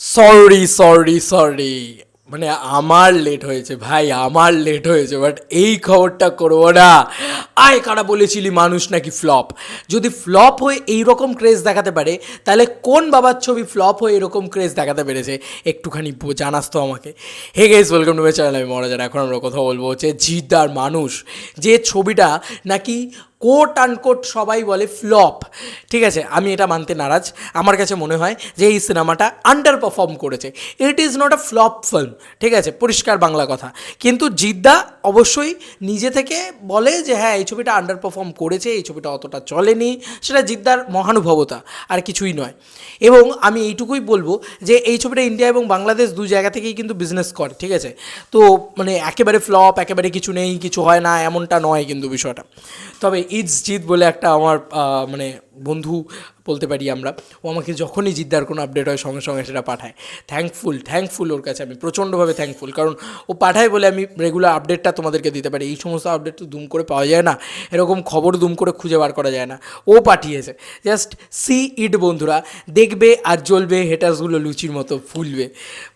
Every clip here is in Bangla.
সরি সরি সরি মানে আমার লেট হয়েছে, ভাই, আমার লেট হয়েছে বাট এই খবরটা করব না। আয়, কারা বলেছিলি মানুষ নাকি ফ্লপ যদি ফ্লপ হয়ে এই রকম ক্রেজ দেখাতে পারে, তাহলে কোন বাবার ছবি ফ্লপ হয়ে এরকম ক্রেজ দেখাতে পেরেছে? একটুখানি জানাস তো আমাকে। Hey guys welcome to my channel আমি মহারাজার এখন আমরা কথা বলব হচ্ছে জিদ্দার মানুষ। যে ছবিটা নাকি কোট আনকোট সবাই বলে ফ্লপ ঠিক আছে, আমি এটা মানতে নারাজ। আমার কাছে মনে হয় যে এই সিনেমাটা আন্ডার পারফর্ম করেছে। It is not a flop film ঠিক আছে, পরিষ্কার বাংলা কথা। কিন্তু জিদ্দা অবশ্যই নিজে থেকে বলে যে হ্যাঁ এই ছবিটা আন্ডার পারফর্ম করেছে, এই ছবিটা অতটা চলেনি। সেটা জিদ্দার মহানুভবতা, আর কিছুই নয়। এবং আমি এইটুকুই বলব যে, এই ছবিটা ইন্ডিয়া এবং বাংলাদেশ দু জায়গা থেকেই কিন্তু বিজনেস করে, ঠিক আছে? তো মানে একেবারে ফ্লপ একেবারে কিছু নেই, কিছু হয় না, এমনটা নয় কিন্তু বিষয়টা। তবে ইটস জিত বলে একটা আমার মানে বন্ধু বলতে পারি আমরা। ও আমাকে যখনই জিদ্দার কোনো আপডেট হয় সঙ্গে সঙ্গে সেটা পাঠায়। থ্যাঙ্কফুল থ্যাঙ্কফুল ওর কাছে আমি প্রচণ্ডভাবে থ্যাঙ্কফুল কারণ ও পাঠায় বলে আমি রেগুলার আপডেটটা তোমাদেরকে দিতে পারি। এই সমস্ত আপডেট তো দুম করে পাওয়া যায় না। এরকম খবর দুম করে খুঁজে বার করা যায় না। ও পাঠিয়েছে। জাস্ট সি ইট বন্ধুরা। দেখবে আর জ্বলবে হেটার্সগুলো লুচির মতো ফুলবে।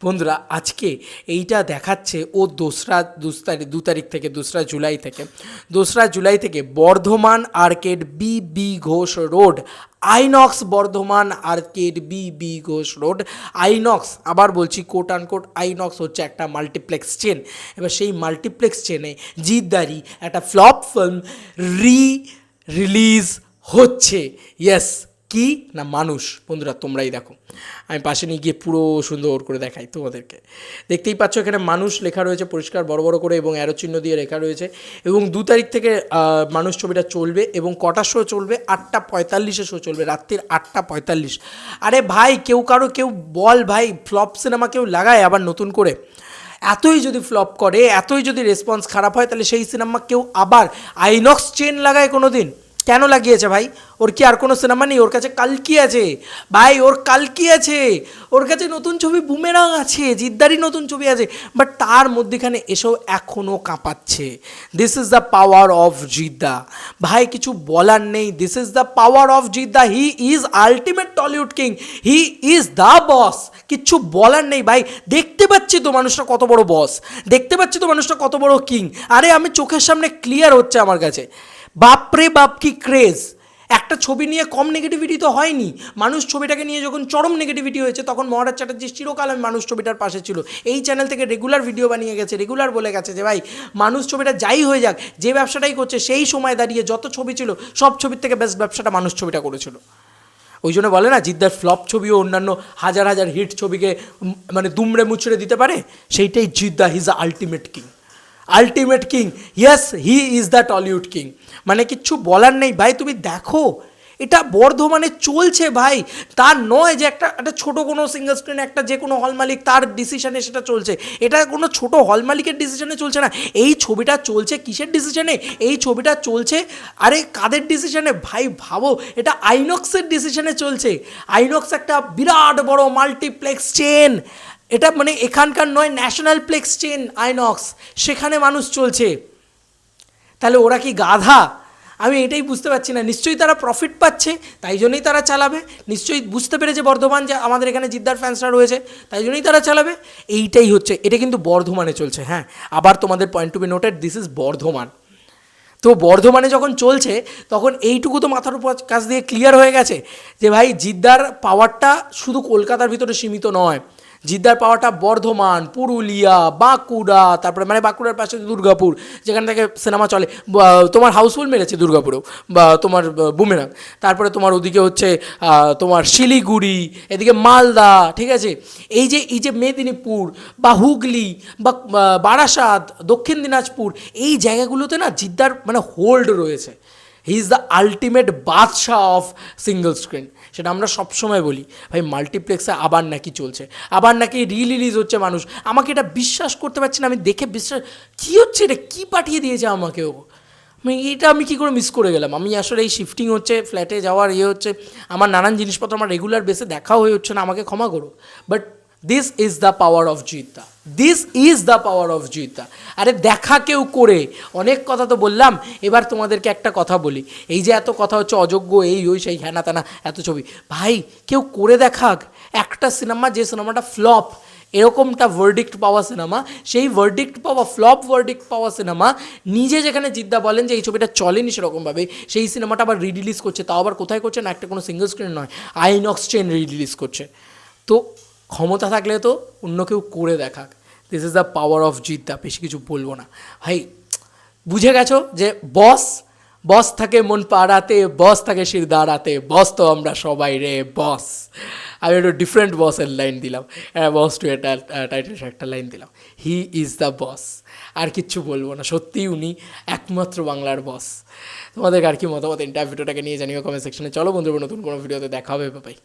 বন্ধুরা, আজকে এইটা দেখাচ্ছে ও দোসরা দু তারিখ দু তারিখ থেকে, দোসরা জুলাই থেকে। দোসরা জুলাই থেকে Burdwan arcade B B Ghosh road INOX Burdwan arcade B B Ghosh road. INOX, আবার বলছি কোট আনকোট আইনক্স হচ্ছে একটা মাল্টিপ্লেক্স চেন এবার সেই মাল্টিপ্লেক্স চেনে জিদ্দারি একটা ফ্লপ ফিল্ম রি রিলিজ হচ্ছে। ইয়েস কি না মানুষ? বন্ধুরা, তোমরাই দেখো। আমি পাশে নিয়ে গিয়ে পুরো সুন্দর করে দেখাই তোমাদেরকে। দেখতেই পাচ্ছ এখানে মানুষ লেখা রয়েছে পরিষ্কার, বড় বড় করে এবং অ্যারো চিহ্ন দিয়ে লেখা রয়েছে এবং দু তারিখ থেকে মানুষ ছবিটা চলবে এবং কটার শো চলবে? আটটা পঁয়তাল্লিশে শো চলবে, রাত্রির আটটা পঁয়তাল্লিশ। আরে ভাই, কেউ কারও, কেউ বল ভাই, ফ্লপ সিনেমা কেউ লাগায় আবার নতুন করে। এতই যদি ফ্লপ করে, এতই যদি রেসপন্স খারাপ হয়, তাহলে সেই সিনেমা কেউ আবার আইনক্স চেন লাগায় কোনো দিন কেন লাগিয়েছে ভাই? ওর কি আর কোনো সিনেমা নেই? ওর কাছে কালকি আছে। ভাই, ওর কালকি আছে। ওর কাছে নতুন ছবি বুমেরাং আছে জিদ্দারই নতুন ছবি আছে। বাট তার মধ্যেখানে এসেও এখনও কাঁপাচ্ছে। This is the power of Jeddah. ভাই, কিছু বলার নেই। This is the power of Jeddah. He is ultimate Tollywood king he is the boss কিচ্ছু বলার নেই ভাই। দেখতে পাচ্ছি তো মানুষটা কত বড় বস দেখতে পাচ্ছি তো মানুষটা কত বড় কিং আরে, আমি চোখের সামনে ক্লিয়ার হচ্ছে আমার কাছে। বাপরে বাপ কি ক্রেজ একটা ছবি নিয়ে কম নেগেটিভিটি তো হয়নি। মানুষ ছবিটাকে নিয়ে যখন চরম নেগেটিভিটি হয়েছে, তখন মহারাজ চ্যাটার্জি চিরকাল আমি মানুষ ছবিটার পাশে ছিল। এই চ্যানেল থেকে রেগুলার ভিডিও বানিয়ে গেছে রেগুলার বলে গেছে যে, ভাই, মানুষ ছবিটা যাই হয়ে যাক, যে ব্যবসাটাই করছে, সেই সময় দাঁড়িয়ে যত ছবি ছিল, সব ছবির থেকে বেস্ট ব্যবসাটা মানুষ ছবিটা করেছিল। ওই জন্য বলে না, জিদ্দার ফ্লপ ছবিও অন্যান্য হাজার হাজার হিট ছবিকে মানে দুমড়ে মুচড়ে দিতে পারে? সেইটাই Jeddah he's ultimate king ultimate king yes he is the Tollywood king মানে কিচ্ছু বলার নেই। ভাই, তুমি দেখো, এটা বর্ধমানে চলছে ভাই। তার নয় যে একটা একটা ছোটো কোনো সিঙ্গল স্ক্রিন একটা যে কোনো হল মালিক তার ডিসিশনে সেটা চলছে। এটা কোনো ছোটো হল মালিকের ডিসিশনে চলছে না। এই ছবিটা চলছে কিসের ডিসিশনে এই ছবিটা চলছে, আরে কাদের ডিসিশনে ভাই, ভাবো, এটা আইনক্সের ডিসিশনে চলছে। আইনক্স একটা বিরাট বড় মাল্টিপ্লেক্স চেন এটা মানে এখানকার নয় ন্যাশনাল প্লেক্স চেন আইনক্স সেখানে মানুষ চলছে। তাহলে ওরা কি গাধা? আমি এটাই বুঝতে পারছি না। নিশ্চয়ই তারা প্রফিট পাচ্ছে, তাই জন্যই তারা চালাবে। নিশ্চয়ই বুঝতে পেরেছে বর্ধমান যে আমাদের এখানে জিদ্দার ফ্যান্সরা রয়েছে, তাই জন্যই তারা চালাবে। এইটাই হচ্ছে, এটা কিন্তু বর্ধমানে চলছে হ্যাঁ। আবার তোমাদের point to be noted this is Burdwan. তো বর্ধমানে যখন চলছে, তখন এইটুকু তো মাথার উপর কাছ দিয়ে ক্লিয়ার হয়ে গেছে যে ভাই, জিদ্দার পাওয়ারটা শুধু কলকাতার ভিতরে সীমিত নয়। জিদ্দার পাওয়াটা বর্ধমান, পুরুলিয়া, বাঁকুড়া, তারপরে মানে বাঁকুড়ার পাশে দুর্গাপুর, যেখান থেকে সিনেমা চলে। তোমার হাউসফুল মেরেছে দুর্গাপুরেও, বা, তোমার বুমেরাং। তারপরে তোমার ওদিকে হচ্ছে তোমার শিলিগুড়ি, এদিকে মালদা, ঠিক আছে? এই যে এই যে মেদিনীপুর, বা হুগলি, বা বারাসাত, দক্ষিণ দিনাজপুর, এই জায়গাগুলোতে না জিদ্দার মানে হোল্ড রয়েছে। হি ইজ দ্য আলটিমেট বাদশাহ অফ সিঙ্গল স্ক্রিন সেটা আমরা সবসময় বলি। ভাই মাল্টিপ্লেক্সে আবার নাকি চলছে। আবার নাকি রি রিলিজ হচ্ছে মানুষ। আমাকে এটা বিশ্বাস করতে পারছি না। আমি দেখে বিশ্বাস কী হচ্ছে এটা? কী পাঠিয়ে দিয়েছে আমাকে ও? আমি এটা আমি কী করে মিস করে গেলাম? আমি আসলে এই শিফটিং হচ্ছে ফ্ল্যাটে যাওয়ার ইয়ে হচ্ছে। আমার নানান জিনিসপত্র আমার রেগুলার বেসে দেখা হয়ে হচ্ছে না। আমাকে ক্ষমা করো। But this is the power of Jita this is the power of জিতা আরে দেখা কেউ করে, অনেক কথা তো বললাম, এবার তোমাদেরকে একটা কথা বলি। এই যে এত কথা হচ্ছে, অযোগ্য এই, ওই, সেই, হ্যানা ত্যানা, এত ছবি। ভাই, কেউ করে দেখাক, একটা সিনেমা, যে সিনেমাটা ফ্লপ, এরকমটা ভার্ডিক্ট পাওয়া সিনেমা, সেই ভার্ডিক্ট পাওয়া, ফ্লপ ভার্ডিক্ট পাওয়া সিনেমা, নিজে যেখানে জিদ্দা বলেন যে এই ছবিটা চলেনি সেরকমভাবে, সেই সিনেমাটা আবার রিলিজ করছে, তাও আবার কোথায় করছে? না, একটা কোনো সিঙ্গল স্ক্রিন নয় আইনক্স চেন রিলিজ করছে। তো ক্ষমতা থাকলে তো অন্য কেউ করে দেখাক। This is the power of Jeddah বেশি কিছু বলব না। ভাই, বুঝে গেছো যে বস বস থাকে মন পাড়াতে, বস থাকে শির দাঁড়াতে, বস তো আমরা সবাই রে, বস। আমি একটু ডিফারেন্ট বসের লাইন দিলাম। বস টু এটা টাইটেল একটা লাইন দিলাম। হি ইজ দ্য বস আর কিচ্ছু বলব না। সত্যিই উনি একমাত্র বাংলার বস তোমাদের আর কি মতামত? ইন্টারভিউটাকে নিয়ে জানিও কমেন্ট সেকশনে চলো বন্ধুরা, নতুন কোনো ভিডিওতে দেখা হবে। বাই